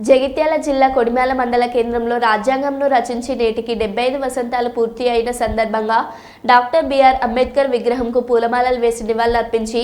జగిత్యాల జిల్లా కొడిమ్యాల మండల కేంద్రంలో రాజ్యాంగంను రచించి నేటికి డెబ్బై ఐదు వసంతాలు పూర్తి అయిన సందర్భంగా డాక్టర్ బిఆర్ అంబేద్కర్ విగ్రహంకు పూలమాలలు వేసి నివాళులర్పించి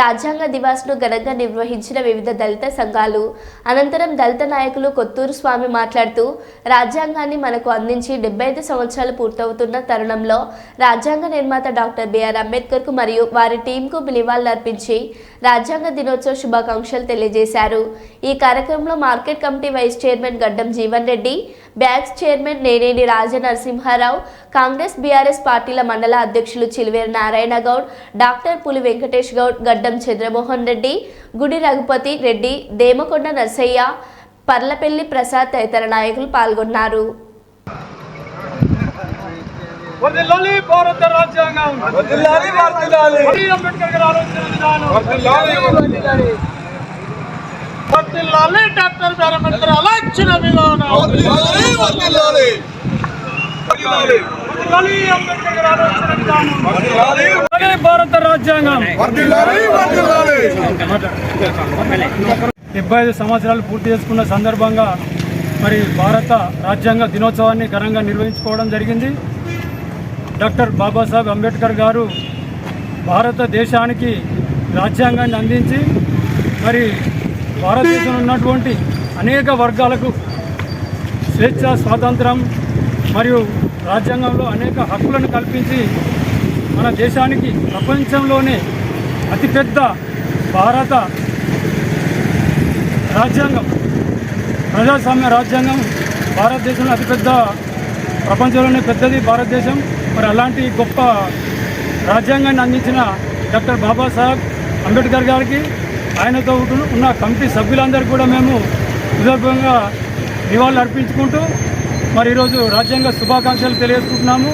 రాజ్యాంగ దివాస్ను ఘనంగా నిర్వహించిన వివిధ దళిత సంఘాలు. అనంతరం దళిత నాయకులు కొత్తూరు స్వామి మాట్లాడుతూ రాజ్యాంగాన్ని మనకు అందించి డెబ్బై ఐదు సంవత్సరాలు పూర్తవుతున్న తరుణంలో రాజ్యాంగ నిర్మాత డాక్టర్ బిఆర్ అంబేద్కర్కు మరియు వారి టీంకు నివాళులర్పించి రాజ్యాంగ దినోత్సవ శుభాకాంక్షలు తెలియజేశారు. ఈ కార్యక్రమంలో market committee vice chairman Gaddam Jeevan Reddy bags chairman Neneni Raja Narasimharao Congress BRS పార్టీల మండల అధ్యక్షులు చిలువేరు నారాయణ గౌడ్ డాక్టర్ పులి వెంకటేష్ గౌడ్ గడ్డం చంద్రమోహన్ రెడ్డి గుడి రఘుపతి రెడ్డి దేమకొండ నర్సయ్య పర్లపల్లి ప్రసాద్ తదితర నాయకులు పాల్గొన్నారు. వర్ధిల్లాలి భారత రాజ్యాంగం. వర్ధిల్లాలి వర్ధిల్లాలి మరి అంబేద్కర్ గారి ఆలోచన విధానం. వర్ధిల్లాలి వర్ధిల్లాలి వర్ధిల్లాలి డాక్టర్ బిఆర్ అంబేద్కర్ ఆలోచన విధానం. వర్ధిల్లాలి వర్ధిల్లాలి వర్ధిల్లాలి భారత రాజ్యాంగం. డెబ్బై ఐదు సంవత్సరాలు పూర్తి చేసుకున్న సందర్భంగా మరి భారత రాజ్యాంగ దినోత్సవాన్ని ఘనంగా నిర్వహించుకోవడం జరిగింది. డాక్టర్ బాబాసాహెబ్ అంబేద్కర్ గారు భారతదేశానికి రాజ్యాంగాన్ని అందించి మరి భారతదేశంలో ఉన్నటువంటి అనేక వర్గాలకు స్వేచ్ఛ స్వాతంత్రం మరియు రాజ్యాంగంలో అనేక హక్కులను కల్పించి మన దేశానికి ప్రపంచంలోనే అతిపెద్ద భారత రాజ్యాంగం ప్రజాస్వామ్య రాజ్యాంగం. భారతదేశంలో అతిపెద్ద ప్రపంచంలోనే పెద్దది భారతదేశం. మరి అలాంటి గొప్ప రాజ్యాంగాన్ని అందించిన డాక్టర్ బాబాసాహెబ్ అంబేద్కర్ గారికి ఆయనతో ఉన్న కమిటీ సభ్యులందరికీ కూడా మేము సందర్భంగా నివాళులు అర్పించుకుంటూ మరి ఈరోజు రాజ్యాంగ శుభాకాంక్షలు తెలియజేసుకుంటున్నాము.